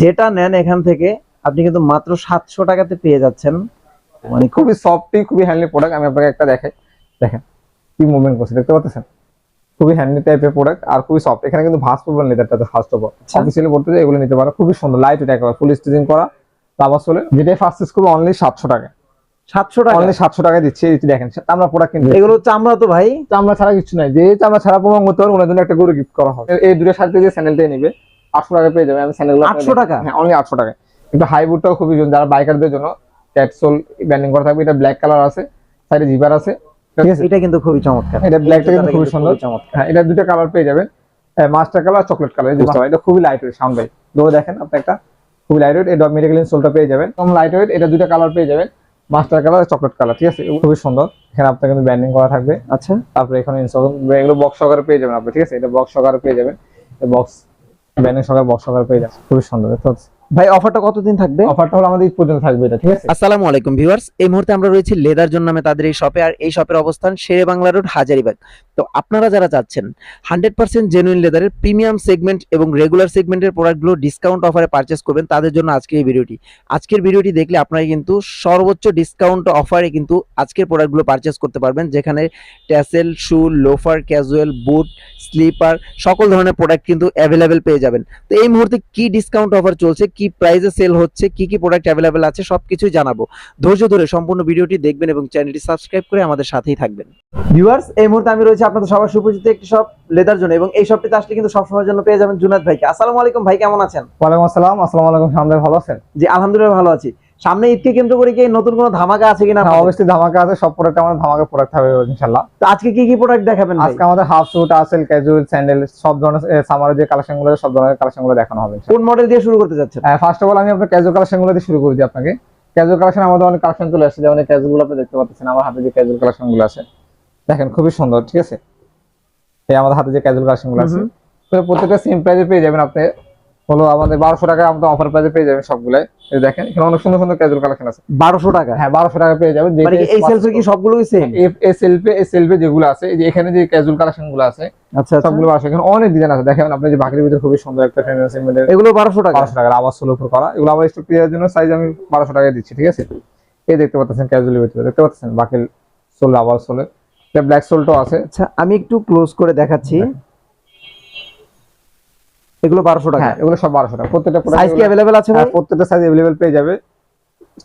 যেটা নেন এখান থেকে আপনি কিন্তু মাত্র সাতশো টাকাতে পেয়ে যাচ্ছেন। মানে খুবই সফটি খুবই হ্যান্ডলি প্রোডাক্ট আমি আপনাকে একটা দেখাই। দেখেন কি মুভমেন্ট করছে দেখতে পাচ্ছেন? খুবই হ্যান্ডলি টাইপের প্রোডাক্ট আর খুবই সফট এখানে কিন্তু ভাস পড়বেন লেদারটাতে ফার্স্ট অফ অল। অফিসিয়ালি পড়তে যায় এগুলো নিতে পারো। খুবই সুন্দর লাইট এটা একেবারে ফুল স্টিচিং করা। রাবার সোলে যেটাই ফার্স্ট করব অনলি সাতশো টাকা। সাতশো টাকা? অনলি সাতশো টাকা দিচ্ছে। এই দেখেন চামড়া প্রোডাক্ট কিনতে। এগুলো চামড়া তো ভাই। চামড়া ছাড়া কিছু নাই। যে চামড়া ছাড়া প্রমাণ করতে পারব ওনার জন্য একটা গরু গিফট করা হবে। এই দুটো সাথে যে স্যান্ডেলটাই নিবে আটশো টাকা পেয়ে যাবে আমি 800 টাকা? হ্যাঁ অনলি আটশো টাকা কিন্তু হাই বুটটাও খুবই যারা বাইকারদের জন্য ক্যাপসুল ব্যান্ডিং করা থাকবে এটা ব্ল্যাক কালার আছে সাইডে জিপার আছে। ঠিক আছে এটা কিন্তু খুবই চমৎকার। এটা ব্ল্যাকটা কিন্তু খুবই সুন্দর। চমৎকার। হ্যাঁ এটা দুটো কালার পেয়ে যাবেন। মাস্টার কালার চকলেট কালার এটা খুবই লাইট ওয়েট সাউন্ড ভাই ধরে দেখেন আপনি একটা খুবই লাইট ওয়েট এটা মেডিকেল সোলটা পেয়ে যাবেন। কম লাইট ওয়েট এটা দুটো কালার পেয়ে যাবেন। মাস্টার কালার চকলেট কালার ঠিক আছে? খুবই সুন্দর। এখানে আপনার কিন্তু ব্যান্ডিং করা থাকবে। আচ্ছা। তারপরে এখানে এগুলো বক্স সহকারে পেয়ে যাবেন আপনি ঠিক আছে? এটা বক্স সহকারে পেয়ে যাবেন। বক্স সবাই বক্স সহকারে পেয়ে যাচ্ছে। খুবই সুন্দর। ভাই অফারটা কতদিন থাকবে? অফারটা হলো আমাদের পর্যন্ত থাকবে এটা ঠিক আছে? আসসালামু আলাইকুম ভিউয়ার্স এই মুহূর্তে আমরা রয়েছি লেদার জন্য নামে তাদের এই শপে আর এই শপের অবস্থান শেরে বাংলা রোড হাজারিবাগ। তো আপনারা যারা চাচ্ছেন হান্ড্রেড পার্সেন্ট জেনুইন লেদারের প্রিমিয়াম সেগমেন্ট এবং রেগুলার সেগমেন্টের প্রোডাক্টগুলো ডিসকাউন্ট অফারে পারচেস করবেন তাদের জন্য আজকের এই ভিডিওটি। আজকের ভিডিওটি দেখলে আপনারা কিন্তু সর্বোচ্চ ডিসকাউন্ট অফারে কিন্তু আজকের প্রোডাক্টগুলো পারচেস করতে পারবেন যেখানে tassel shoe loafer casual boot slipper সকল ধরনের প্রোডাক্ট কিন্তু অ্যাভেলেবেল পেয়ে যাবেন। তো এই মুহূর্তে কি ডিসকাউন্ট অফার চলছে কি প্রাইসে সেল হচ্ছে কি কি প্রোডাক্ট অ্যাভেলেবেল আছে সব কিছুই জানাব। ধৈর্য ধরে সম্পূর্ণ ভিডিওটি দেখবেন এবং চ্যানেলটি সাবস্ক্রাইব করে আমাদের সাথেই থাকবেন। ভিউয়ার্স এই মুহূর্তে আমি রয়েছে আপনাদের সবার সুপরিচিত একটি শপ লেদার জন্য এবং এই শপটিতে আসলে কিন্তু সবসময়ের জন্য পেয়ে যাবেন জুনাদ ভাইকে। আসসালামু আলাইকুম ভাই কেমন আছেন? ওয়ালাইকুম আসসালাম আসসালামু আলাইকুম সামনে ভালো আছেন। জি আলহামদুলিল্লাহ ভালো আছি। সামনে ঈদকে কেন্দ্র করে কি নতুন কোনো ধামাকা আছে কিনা? হ্যাঁ অবশ্যই ধামাকা আছে সব প্রোডাক্ট আমাদের ধামাকা প্রোডাক্ট হবে ইনশাআল্লাহ। তো আজকে কি কি প্রোডাক্ট দেখাবেন আজকে আমাদের হাফ স্যুট আসেল ক্যাজুয়াল স্যান্ডেল সব ধরনের সামারের যে কালেকশনগুলো সব ধরনের কালেকশনগুলো দেখানো হবে কোন মডেল দিয়ে শুরু করতে যাচ্ছেন ফার্স্ট অফ অল আমি আপনার ক্যাজুয়াল কালেকশনগুলো দিয়ে শুরু করে দিই আপনাকে। ক্যাজুয়াল কালেকশন আমাদের অনেক কালেকশন চলে আসছে যেমন ক্যাজুয়ালগুলো আপনি দেখতে পাচ্ছেন আমার হাতে যে ক্যাজুয়াল কালেকশনগুলো আছে। দেখেন খুবই সুন্দর ঠিক আছে? এই আমাদের হাতে যে ক্যাজুয়াল কালেকশনগুলো আছে। প্রত্যেকটা সেম প্রাইসে পেয়ে যাবেন আপনি। হলো আমাদের বারোশো টাকা আমাদের অফার প্রাইসে পেয়ে যাবেন সবগুলাই। এই দেখেন এখানে অনেক সুন্দর সুন্দর ক্যাজুয়াল কালেকশন আছে। বারোশো টাকা? হ্যাঁ বারোশো টাকা পেয়ে যাবেন। মানে এই সেলফে কি সবগুলোই সেম এই সেলফে এই সেলফে যেগুলো আছে এই যে এখানে যে ক্যাজুয়াল কালেকশনগুলো আছে আচ্ছা আচ্ছা। সবগুলো এখানে অনেক ডিজাইন আছে। দেখেন আপনি যে বাকির ভিতরে খুবই সুন্দর একটা ফেমাস এগুলো বারোশো টাকা? বারোশো আবার সোলো উপর করা। এগুলো আমার স্টক ক্লিয়ারের জন্য সাইজ আমি বারোশো দিচ্ছি ঠিক আছে? এই দেখতে পাচ্ছেন ক্যাজুয়ালি ভিতরে। দেখতে পাচ্ছেন বাকি সোল আবার সোলে ব্ল্যাক সোলটাও আছে। আচ্ছা আমি একটু ক্লোজ করে দেখাচ্ছি। এগুলো বারোশো টাকা হ্যাঁ। এগুলো সব বারোশো টাকা। প্রত্যেকটা সাইজ কি অ্যাভেলেবেল আছে ভাই? হ্যাঁ, প্রত্যেকটা সাইজ অ্যাভেলেবেল পেয়ে যাবে।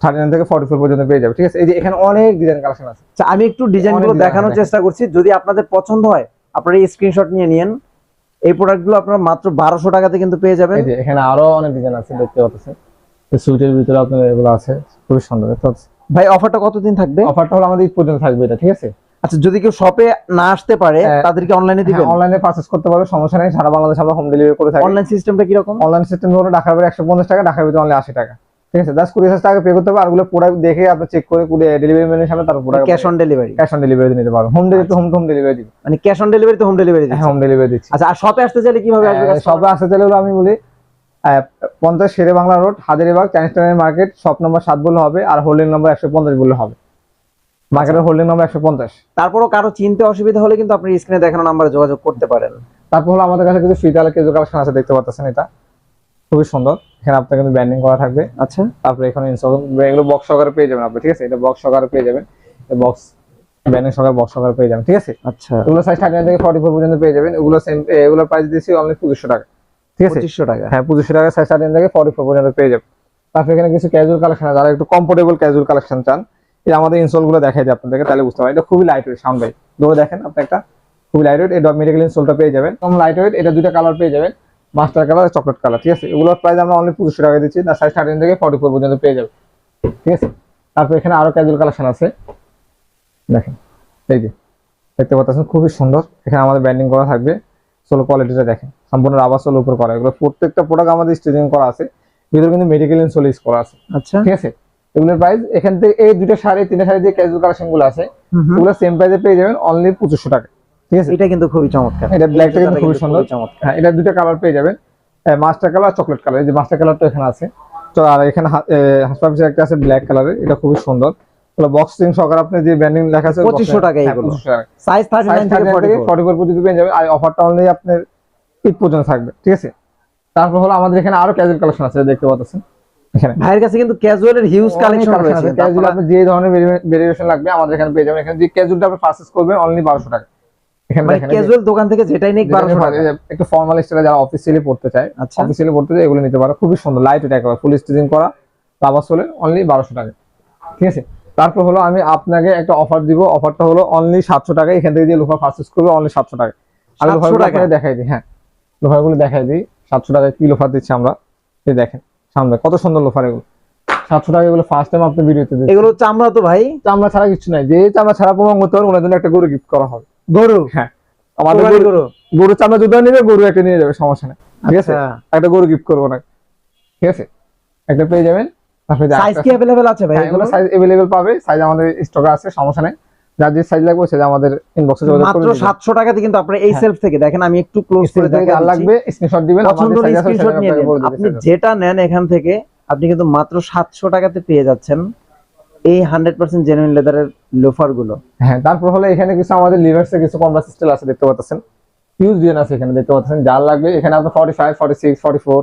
থার্টি নাইন থেকে ফর্টি ফোর পর্যন্ত পেয়ে যাবে ঠিক আছে? এই যে এখানে অনেক ডিজাইন কালেকশন আছে। আচ্ছা আমি একটু ডিজাইনগুলো অনেক design দেখানোর চেষ্টা করছি। যদি আপনাদের পছন্দ হয় আপনারা এই স্ক্রিনশট নিয়ে নিন এই প্রোডাক্টগুলো আপনারা মাত্র বারোশো টাকাতে কিন্তু পেয়ে যাবেন। এই যে এখানে আরও অনেক ডিজাইন আছে দেখতে পাচ্ছেন। সুইটের ভিতরে আপনার এগুলো আছে খুবই সুন্দর ভাই অফারটা কতদিন থাকবে? অফারটা হলো আমাদের ঈদ পর্যন্ত থাকবে এটা ঠিক আছে? আচ্ছা যদি কেউ শপে না আসতে পারে হ্যাঁ। তাদেরকে অনলাইনে দিবেন? অনলাইনে পারচেজ করতে পারবে সমস্যা নেই সারা বাংলাদেশ আমরা হোম ডেলিভারি করে থাকি। অনলাইন সিস্টেমটা কি রকম অনলাইন সিস্টেম হলো ঢাকার বাইরে একশো পঞ্চাশ টাকা ঢাকার ভিতরে অনলি আশি টাকা। ঠিক আছে? জাস্ট কুড়ি হাজার টাকা পে করতে হবে আর ওগুলো প্রোডাক্ট দেখে আপনি চেক করে কুড়ি ডেলিভারি ম্যানের সামনে তারপর product cash on delivery cash on delivery নিতে পারব। Home delivery home home delivery দিব। মানে ক্যাশ অন ডেলিভারি তো হোম ডেলিভারি হ্যাঁ হোম ডেলিভারি দিচ্ছি। আচ্ছা আর শপে আসতে চাইলে কীভাবে আসবে customer? সবে আসতে চাইলে হলো আমি বলি পঞ্চাশ শেরে বাংলা রোড হাজারিবাগ চাইনিজ টাউনের মার্কেট শপ নম্বর সাত বললে হবে আর হোল্ডিং নম্বর একশো পঞ্চাশ বললে হবে। মার্কেটের হোল্ডিং নম্বর একশো পঞ্চাশ। তারপরও কারও চিনতে অসুবিধা হলে কিন্তু আপনি স্ক্রিনে দেখানো নাম্বারে যোগাযোগ করতে পারেন। তারপর হলো আমাদের কাছে কিছু ফিতালে কেজু কালেকশন আছে দেখতে পাচ্ছেন এটা। খুবই সুন্দর। এখানে আপনার কিন্তু ব্যান্ডিং করা থাকবে। আচ্ছা। তারপরে এখানে ইনস্টল এগুলো বক্স সহকারে পেয়ে যাবেন আপনি ঠিক আছে? এটা বক্স সহকারে পেয়ে যাবেন। বক্স ব্যান্ডিং সহকারে বক্স সহকারে পেয়ে যাবেন ঠিক আছে? আচ্ছা। এগুলো সাইজ থার্টি থেকে ফর্টি ফোর পর্যন্ত পেয়ে যাবেন। এগুলো সেম এগুলোর প্রাইস দিয়েছি অনলি পঁচিশশো টাকা ঠিক আছে? পঁচিশশো টাকা। হ্যাঁ পঁচিশশো টাকা সাইজ থার্টি থেকে ফর্টি ফোর পর্যন্ত পেয়ে যাবেন। তারপর এখানে কিছু ক্যাজুয়াল কালেকশন আছে। যারা একটু কমফোর্টেবল ক্যাজুয়াল কালেকশন চান এই আমাদের ইনস্টলগুলো দেখাই যায় আপনাদেরকে তাহলে বুঝতে পারেন এটা খুবই লাইট ওয়েট সাউন্ড ভাই ধরে দেখেন আপনি একটা খুবই লাইট ওয়েট এটা মেডিকেল ইনস্টলটা পেয়ে যাবেন। কম লাইট ওয়েট এটা দুটো কালার পেয়ে যাবেন। মাস্টার কালার চকলেট কালার ঠিক আছে? এগুলোর প্রাইস আমরা অনলি পঁচিশশো টাকা দিচ্ছি না সাইজ থার্টিন থেকে ফর্টি ফোর পর্যন্ত পেয়ে যাবে ঠিক আছে? তারপর এখানে আরও ক্যাজুয়াল কালেকশন আছে। দেখেন এই যে দেখতে পাচ্ছেন খুবই সুন্দর। এখানে আমাদের ব্যান্ডিং করা থাকবে। সোলো কোয়ালিটিটা দেখেন সম্পূর্ণ রাবার সোলো উপর করা। এগুলো প্রত্যেকটা প্রোডাক্ট আমাদের স্টিচিং করা আছে। ভিতরে কিন্তু মেডিকেল ইনসোল ইউজ করা আছে। আচ্ছা। ঠিক আছে? এগুলোর প্রাইস এখান থেকে এই দুটো শাড়ি তিনটা শাড়ি যে ক্যাজুয়াল কালেকশনগুলো আছে। ওগুলো সেম প্রাইসে পেয়ে যাবেন অনলি পঁচিশশো টাকা। ঠিক আছে? এটা কিন্তু খুবই চমৎকার। এটা ব্ল্যাকটা কিন্তু খুবই সুন্দর। চমৎকার। হ্যাঁ এটা দুটো কালার পেয়ে যাবেন। মাস্টার কালার চকলেট কালার এই যে মাস্টার কালারটা এখানে আছে। তো আর এখানে হাসপাতাল একটা আছে ব্ল্যাক কালারের এটা খুবই সুন্দর। বক্সিং সহকারে আপনি যে ব্যান্ডিং লেখা আছে 2500 টাকা হ্যাঁ, এগুলো। সাইজ থার্টি নাইন থেকে ফর্টি ফর্টি ফোর পর্যন্ত পেয়ে যাবে আর অফারটা অনলি আপনার ঈদ পর্যন্ত থাকবে। ঠিক আছে? তারপর হলো আমাদের এখানে আরও ক্যাজুয়াল কালেকশন আছে দেখতে পাচ্ছেন। ভাইয়ের কাছে কিন্তু ক্যাজুয়ালের হিউজ কালেকশন রয়েছে। ক্যাজুয়াল আপনি যে ধরনের ভেরিয়েশন লাগবে আমাদের এখানে পেয়ে যাবেন। এখানে যে ক্যাজুয়ালটা আপনি পারচেজ করবেন অনলি টাকা। এখানে মানে ক্যাজুয়াল দোকান থেকে যেটাই নিক যেটা বারোশো নিতে টাকা। পারে, একটু ফর্মাল স্টাইলে যারা অফিসিয়ালি পড়তে চায় আচ্ছা। অফিসিয়ালি পড়তে চায় এগুলো নিতে পারে। খুবই সুন্দর লাইট এটা একেবারে ফুল স্টিচিং করা রাবার সোলের অনলি বারোশো টাকা। ঠিক আছে? তারপর হলো আমি আপনাকে একটা অফার দিব। অফারটা হলো অনলি সাতশো টাকা। এখান থেকে যে লোফার পারচেজ করবে অনলি সাতশো টাকা। আমি 700 লোফারগুলো দেখাই দিই হ্যাঁ। লোফারগুলো দেখাই দিই। সাতশো টাকায় কি লোফার দিচ্ছি আমরা? এই দেখেন। সামনে কত সুন্দর লোফার এগুলো সাতশো টাকা এগুলো ফার্স্ট টাইম আপনি ভিডিওতে দিচ্ছি এগুলো চামড়া তো ভাই চামড়া ছাড়া কিছু নাই যে চামড়া ছাড়া প্রমাণ করতে পারবে ওনার জন্য একটা গরু গিফট করা হবে গরু হ্যাঁ আমাদের কোরবানি গরু গরু গরু চামড়া জুতা নিবে গরু একটা নিয়ে যাবে সমস্যা নেই ঠিক আছে আচ্ছা একটা গরু গিফট করবো না ঠিক আছে একটা পেয়ে যাবেন তারপরে যে সাইজ আরেকটা- কি अवेलेबल আছে ভাই হ্যাঁ, এগুলো এগুলো সাইজ अवेलेबल পাবে সাইজ আমাদের স্টকে আছে সমস্যা নেই যার যে সাইজ লাগবে সেটা আমাদের ইনবক্সে যোগাযোগ মাত্র করে সাতশো টাকাতে কিন্তু আপনারা এই হ্যাঁ। সেলফ থেকে দেখেন আমি একটু ক্লোজ করে আর লাগবে স্ক্রিনশট দিবেন আমাদের আছে, স্ক্রিনশট নিয়ে আপনি যেটা নেন এখান থেকে আপনি কিন্তু মাত্র সাতশো টাকাতে পেয়ে যাচ্ছেন এই হান্ড্রেড পার্সেন্ট জেনুইন লেদারের লোফারগুলো হ্যাঁ তারপর হলো এখানে কিছু আমাদের লিভার্সে কিছু স্টাইল আছে দেখতে পাচ্ছেন। হিউজ ডিজাইন আছে এখানে দেখতে পাচ্ছেন। যার লাগবে এখানে আপনার forty five forty six forty four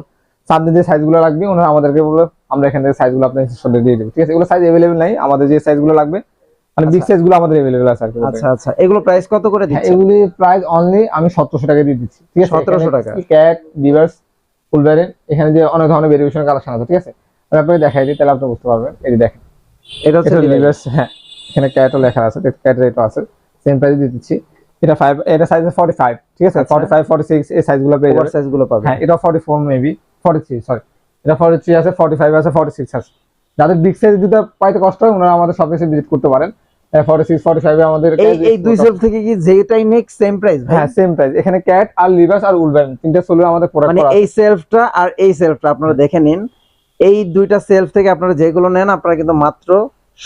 সামনে যে সাইজগুলো লাগবে ওনারা আমাদেরকে বলবে আমরা এখান থেকে সাইজগুলো আপনার দিয়ে দেবো। ঠিক আছে এগুলো সাইজ অ্যাভেলেবেল নাই আমাদের যে সাইজগুলো লাগবে মানে বিগ আচ্ছা। সাইজগুলো আমাদের অ্যাভেলেবেল আছে আচ্ছা আচ্ছা। এগুলো প্রাইস কত করে হ্যাঁ, দিচ্ছেন? এগুলি প্রাইস অনলি আমি সতেরোশো টাকা দিয়ে দিচ্ছি ঠিক আছে? 1700 টাকা। ক্যাট ডিভার্স এখানে যে অনেক ধরনের ভেরিয়েশন কালেকশন আছে ঠিক আছে? আমি আপনাকে দেখাই দিই তাহলে আপনি বুঝতে পারবেন। এই দেখেন। এটা হচ্ছে হ্যাঁ। এখানে ক্যাটও লেখা আছে ক্যাট রেটও আছে। সেম প্রাইস দিয়ে দিচ্ছি। এটা ফাইভ এটা সাইজ ফর্টি ফাইভ ঠিক আছে? আচ্ছা। ফর্টি ফাইভ ফর্টি সিক্স এই সাইজগুলো পেয়ে যাবে ওভারসাইজগুলো পাবেন। হ্যাঁ এটা forty four maybe forty three sorry এটা ফর্টি থ্রি আছে ফর্টি ফাইভ আছে ফর্টি সিক্স আছে। যাদের বিগ সাইজ দুটো পাইতে কষ্ট হয় ওনারা আমাদের শপে এসে ভিজিট করতে পারেন। ফর্টি সিক্স আমাদের এই এই দুই সেলফ থেকে কি যেটাই নেক সেম প্রাইস হ্যাঁ সেম প্রাইস এখানে ক্যাট আর লিভার্স আর উলব্যান তিনটা সোলের আমাদের প্রোডাক্ট মানে এই সেলফটা আর এই সেলফটা আপনারা দেখে নিন। এই দুইটা সেলফ থেকে আপনারা যেগুলো নেন আপনারা কিন্তু মাত্র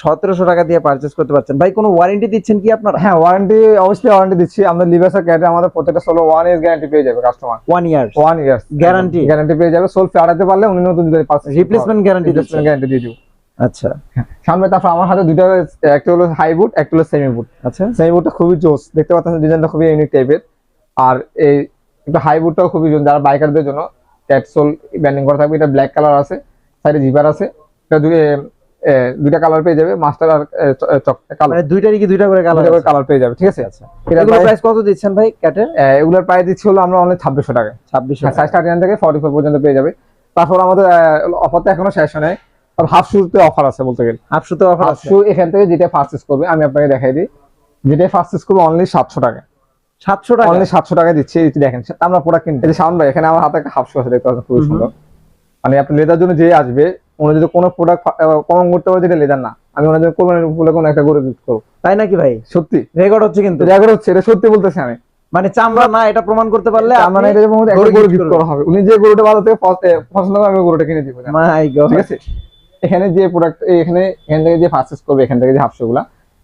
সতেরোশো টাকা দিয়ে পারচেস করতে পারছেন। ভাই কোনো ওয়ারেন্টি দিচ্ছেন কি আপনারা? হ্যাঁ ওয়ারেন্টি অবশ্যই ওয়ারেন্টি দিচ্ছি। আমরা লিভার্স আর ক্যাটে আমাদের প্রত্যেকটা সোলো ওয়ান ইয়ার গ্যারান্টি পেয়ে যাবে customer one year one years Guarantee? Guarantee পেয়ে যাবে। সোল ফেরাতে পারলে উনি নতুন দিতে পারছেন রিপ্লেসমেন্ট গ্যারান্টি রিপ্লেসমেন্ট গ্যারান্টি দিয়ে দিব। আচ্ছা। সামনে তারপর আমার হাতে দুইটা একটা হলো হাই বুট একটা হলো সেমি বুট আচ্ছা। সেমি বুটটা খুবই জোস দেখতে পাচ্ছেন ডিজাইনটা খুবই ইউনিক টাইপের আর এই একটু হাই বুটটাও খুবই জোস যারা বাইকারদের জন্য ক্যাটসোল ব্যান্ডিং করা থাকবে এটা ব্ল্যাক কালার আছে সাইডে জিপার আছে এটা দুইটা কালার পেয়ে যাবে মাস্টার আর কালার মানে দুইটারই কি দুইটা করে কালার দুইটা কালার পেয়ে যাবে ঠিক আছে? আচ্ছা। এটা এগুলো price- প্রাইস কত দিচ্ছেন ভাই ক্যাটের এগুলোর প্রাইস দিচ্ছি হলো আমরা অনলি ছাব্বিশশো টাকা। ছাব্বিশশো সাইজ থার্টি নাইন থেকে ফর্টি ফোর পর্যন্ত পেয়ে যাবে। তারপর আমাদের অফার তো এখনও শেষ হয় নাই। আর হাফ শুতে অফার আছে বলতে গেলে। অফার আছে। এখান থেকে যেটা পারচেস করবে আমি আপনাকে দেখাই দিই। যেটা করবে অনলি সাতশো টাকা। সাতশো টাকা? অনলি সাতশো টাকা দিচ্ছি। এই দেখেন আমরা প্রোডাক্ট কিনতে এই শাওন ভাই এখানে আমার হাতে একটা হাফ শু আছে দেখতে পাচ্ছেন হুম। সুন্দর। মানে আপনি লেদার জন্য যে আসবে উনি যদি কোনো প্রোডাক্ট কম করতে পারে যেটা লেদার না আমি জন্য কোরবানির উপলক্ষে কোনো একটা গরু গিফট করব। তাই নাকি ভাই? সত্যি। রেকর্ড হচ্ছে কিন্তু। রেকর্ড হচ্ছে এটা সত্যি বলতেছি আমি। মানে চামড়া না এটা প্রমাণ করতে পারলে মানে এটা যেমন একটা গরু গরু গিফট করা হবে। উনি যে গরুটা ভালো থেকে পছন্দ করে আমি গরুটা কিনে দিব মাই গড ঠিক আছে? এখানে যে প্রোডাক্ট এখানে এখান থেকে যে পারচেস করবে এখান থেকে যে হাফশো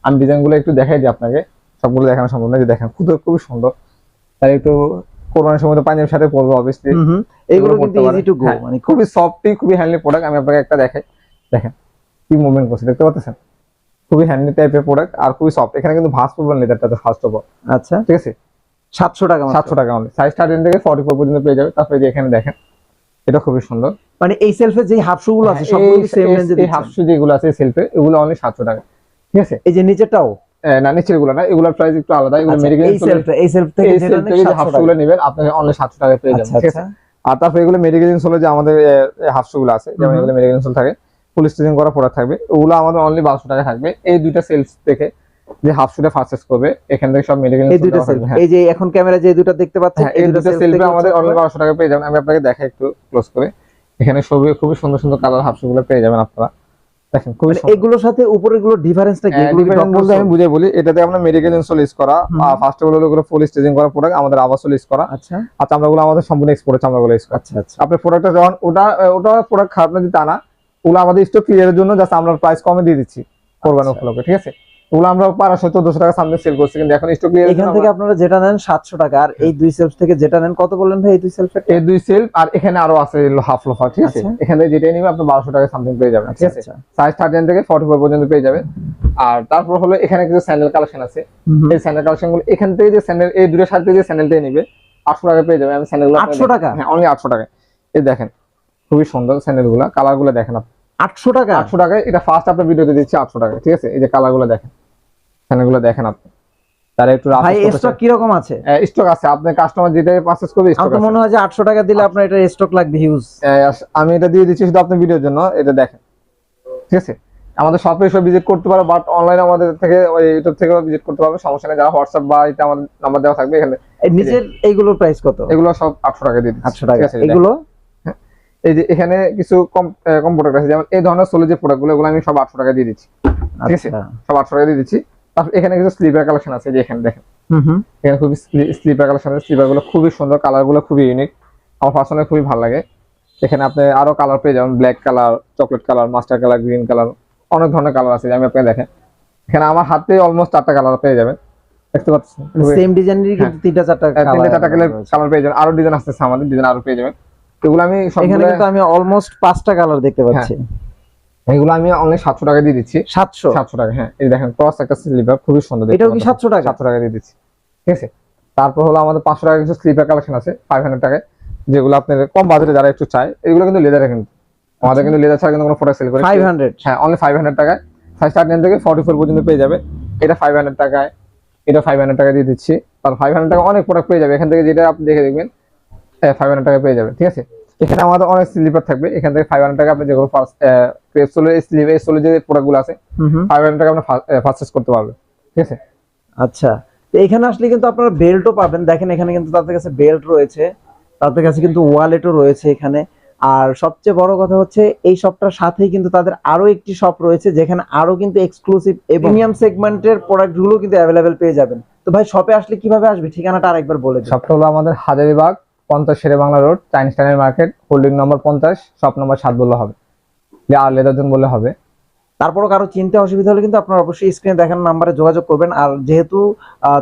আমি ডিজাইনগুলো একটু দেখাই দিই আপনাকে। সবগুলো দেখানো সম্ভব না যে দেখেন খুব খুবই সুন্দর। তাই একটু কোরবানির সময় তো পাঞ্জাবির সাথে হুম হুম। এগুলো কিন্তু ইজি টু গো মানে খুবই সফটি খুবই হ্যান্ডলি প্রোডাক্ট আমি আপনাকে একটা দেখাই। দেখেন কি মুভমেন্ট করছে দেখতে পাচ্ছেন? খুবই হ্যান্ডলি টাইপের প্রোডাক্ট আর খুবই সফট এখানে কিন্তু ভাস পড়বেন লেদারটাতে ফার্স্ট অফ অল আচ্ছা। ঠিক আছে? সাতশো টাকা। সাতশো টাকা অনলি সাইজ থার্টিন থেকে ফর্টি ফোর পর্যন্ত পেয়ে যাবে। তারপরে এখানে দেখেন এটা খুবই সুন্দর। মানে এই সেলফে যে হাফ শু গুলো আছে হ্যাঁ, সবগুলো সেম রেঞ্জে এই হাফ শু যেগুলো আছে সেলফে এগুলো অনলি সাতশো টাকা। ঠিক আছে? এই যে নিচেরটাও? এ, না নিচেরগুলো না এগুলোর প্রাইস একটু আলাদা এগুলো আচ্ছা, মেডিকেল এই সেলফ এই সেলফ থেকে যেটা নেন থেকে 700 হাফ টাকা। গুলো নেবেন আপনি অনলি সাতশো টাকা পেয়ে যাবেন আচ্ছা ঠিক আছে? আচ্ছা। আর তারপরে এগুলো মেডিকেল ইনসোলে যে আমাদের হাফগুলো আছে যেমন এগুলো মেডিকেল ইনসোল থাকে ফুল স্টিচিং করা প্রোডাক্ট থাকবে ওগুলো আমাদের অনলি বারোশো টাকা থাকবে এই দুইটা সেলস থেকে। যে হাফ শুটা পারচেস করবে এখান থেকে সব মেডিকেল এই দুইটা সেলফ এই যে এখন ক্যামেরা যে দুটো দেখতে পাচ্ছেন হ্যাঁ এই দুটো সেলফে আমাদের হচ্ছে অনলি বারোশো টাকা পেয়ে যাবেন। আমি আপনাকে দেখাই একটু ক্লোজ করে। এখানে সবই খুবই সুন্দর সুন্দর কালার হাফগুলো পেয়ে যাবেন আপনারা। দেখেন খুবই মানে এগুলোর সাথে উপরেরগুলো ডিফারেন্সটা কি? এগুলো কি বলতে আমি বুঝে বলি এটাতে আমরা মেডিকেল ইনসোল ইউজ করা। আর ফার্স্ট হলো এগুলো ফুল স্টিচিং করা প্রোডাক্ট আমাদের আবাসল ইউজ করা। আচ্ছা। আর চামড়াগুলো আমাদের সম্পূর্ণ এক্সপোর্টের চামড়াগুলো ইউজ করা। আচ্ছা আচ্ছা। আপনার প্রোডাক্টটা যখন ওটা ওটা প্রোডাক্ট খারাপ না যদি তা না ওগুলো আমাদের স্টক ক্লিয়ারের জন্য জাস্ট আমরা প্রাইস কমে দিয়ে দিচ্ছি কোরবানি আচ্ছা। উপলক্ষে ঠিক আছে? ওগুলো আমরা বারোশো চোদ্দশো টাকা সামনে সেল করছি কিন্তু এখন স্টক এখান থেকে আপনারা যেটা নেন সাতশো টাকা আর এই দুই সেলফ থেকে যেটা নেন কত বললেন ভাই এই দুই সেলফের এই দুই সেল আর এখানে আরও আছে হাফ লোফার ঠিক আছে? আচ্ছা। এখানে যেটাই নিবে আপনি বারোশো টাকা সামথিং পেয়ে যাবেন ঠিক আছে? সাইজ থার্টিন থেকে ফর্টি ফোর পর্যন্ত পেয়ে যাবেন। আর তারপর হলো এখানে কিছু স্যান্ডেল কালেকশন আছে। এই স্যান্ডেল কালেকশনগুলো এখান থেকে যে স্যান্ডেল এই দুটোর সাথে যে স্যান্ডেলটাই নিবে আটশো টাকা পেয়ে যাবে আমি স্যান্ডেল 800 টাকা? হ্যাঁ অনলি আটশো টাকা এই দেখেন খুবই সুন্দর স্যান্ডেলগুলা কালারগুলো দেখেন আপনি। আটশো টাকা? আটশো টাকায় এটা ফার্স্ট আপনার ভিডিওতে দিচ্ছি আটশো টাকা ঠিক আছে? এই যে কালারগুলো দেখেন দেখেন আপনি। তারা একটু ভাই স্টক কীরকম আছে? স্টক আছে। আপনি কাস্টমার যেটা পারচেস করবে স্টক তো মনে হয় যে আটশো টাকা দিলে আপনার এটা স্টক লাগবে হিউজ আমি এটা দিয়ে দিচ্ছি শুধু আপনার ভিডিওর জন্য এটা দেখেন। ঠিক আছে? আমাদের শপে এসে ভিজিট করতে পারো বাট অনলাইনে আমাদের থেকে ওই ইউটিউব থেকে ভিজিট করতে পারবে সমস্যা নেই। যারা হোয়াটসঅ্যাপ বা এটা আমাদের নাম্বার দেওয়া থাকবে এখানে। নিচের এইগুলোর প্রাইস কত? এগুলো সব আটশো টাকা দিয়ে দিচ্ছি। আটশো টাকা। আছে। এগুলো এই যে এখানে কিছু কম কম প্রোডাক্ট আছে যেমন এই ধরনের সোলো যে প্রোডাক্টগুলো এগুলো আমি সব আটশো টাকা দিয়ে দিচ্ছি। ঠিক আছে? আচ্ছা। সব আটশো টাকা দিয়ে দিচ্ছি। তারপর এখানে কিছু স্লিপার কালেকশন আছে যে এখানে দেখেন। এখানে খুবই স্লিপার কালেকশন আছে স্লিপারগুলো খুবই সুন্দর কালারগুলো খুবই ইউনিক আমার পার্সোনালি খুবই ভালো লাগে। এখানে আপনি আরও কালার পেয়ে যাবেন black colour chocolate colour master colour green colour অনেক ধরনের কালার আছে আমি আপনাকে দেখেন। এখানে আমার হাতে অলমোস্ট চারটা কালার পেয়ে যাবেন। দেখতে পাচ্ছেন? সেম ডিজাইনেরই কিন্তু তিনটা চারটা হ্যাঁ, তিনটে চারটা কালার কালার পেয়ে যাবেন। আরও ডিজাইন আসতেছে আমাদের ডিজাইন আরও পেয়ে যাবেন। এগুলো আমি এখানে কিন্তু আমি অলমোস্ট পাঁচটা কালার দেখতে পাচ্ছি। এগুলো আমি অনলি সাতশো টাকা দিয়ে দিচ্ছি। সাতশো? সাতশো টাকা হ্যাঁ। এই দেখেন ক্রস একটা স্লিপার খুবই সুন্দর এটাও কি। সাতশো টাকা? সাতশো টাকা দিয়ে দিচ্ছি। ঠিক আছে? তারপর হলো আমাদের পাঁচশো টাকা কিছু স্লিপার কালেকশন আছে ফাইভ হান্ড্রেড টাকায় যেগুলো আপনার কম বাজেটে যারা একটু চায় এগুলো কিন্তু লেদারে কিন্তু। আমাদের কিন্তু লেদার ছাড়া কিন্তু কোনো প্রোডাক্ট সেল করে ফাইভ হান্ড্রেড হ্যাঁ অনলি ফাইভ হান্ড্রেড টাকায়। ফাইভ স্টার্ট থেকে ফর্টি ফোর পর্যন্ত পেয়ে যাবে। এটা ফাইভ হান্ড্রেড টাকায় এটা ফাইভ হান্ড্রেড টাকা দিয়ে দিচ্ছি। তার ফাইভ হান্ড্রেড টাকা অনেক প্রোডাক্ট পেয়ে যাবে। এখান থেকে যেটা আপনি দেখে দেখবেন ফাইভ হান্ড্রেড টাকা পেয়ে যাবে ঠিক আছে? এখানে আমাদের অনেক স্লিপার থাকবে এখান থেকে ফাইভ হান্ড্রেড টাকা আপনি যেগুলো ফার্স্ট সোলের স্লিপ সোলের যে প্রোডাক্টগুলো আছে হুম হুম। ফাইভ হান্ড্রেড টাকা আপনি পারচেস করতে পারবেন ঠিক আছে? আচ্ছা তো এখানে আসলে কিন্তু আপনারা বেল্টও পাবেন দেখেন এখানে কিন্তু তাদের কাছে বেল্ট রয়েছে তাদের কাছে কিন্তু ওয়ালেটও রয়েছে এখানে আর সবচেয়ে বড় কথা হচ্ছে এই শপটার সাথেই কিন্তু তাদের আরও একটি শপ রয়েছে যেখানে আরও কিন্তু এক্সক্লুসিভ প্রিমিয়াম সেগমেন্টের প্রোডাক্টগুলো কিন্তু অ্যাভেলেবেল পেয়ে যাবেন তো ভাই শপে আসলে কীভাবে আসবে ঠিকানাটা আরেকবার বলে শপটা হলো আমাদের হাজারিবাগ পঞ্চাশ শেরে বাংলা রোড, চাইনিজ টাইনের মার্কেট, হোল্ডিং নম্বর পঞ্চাশ, শপ নম্বর সাত বললে হবে। আর লেদারজন বললে হবে। তারপরও কারও চিনতে অসুবিধা হলে কিন্তু আপনারা অবশ্যই স্ক্রিনে দেখানো নাম্বারে যোগাযোগ করবেন। আর যেহেতু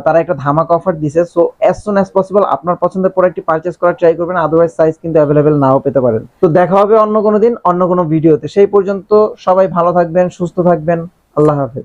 তারা একটা ধামাকা অফার দিছে so as soon as possible আপনার পছন্দের প্রোডাক্টটি পারচেস করার ট্রাই করবেন। আদারওয়াইজ সাইজ কিন্তু অ্যাভেলেবেল নাও পেতে পারেন। তো দেখা হবে অন্য কোনো দিন, অন্য কোনো ভিডিওতে সেই পর্যন্ত সবাই ভালো থাকবেন, সুস্থ থাকবেন। আল্লাহ হাফেজ।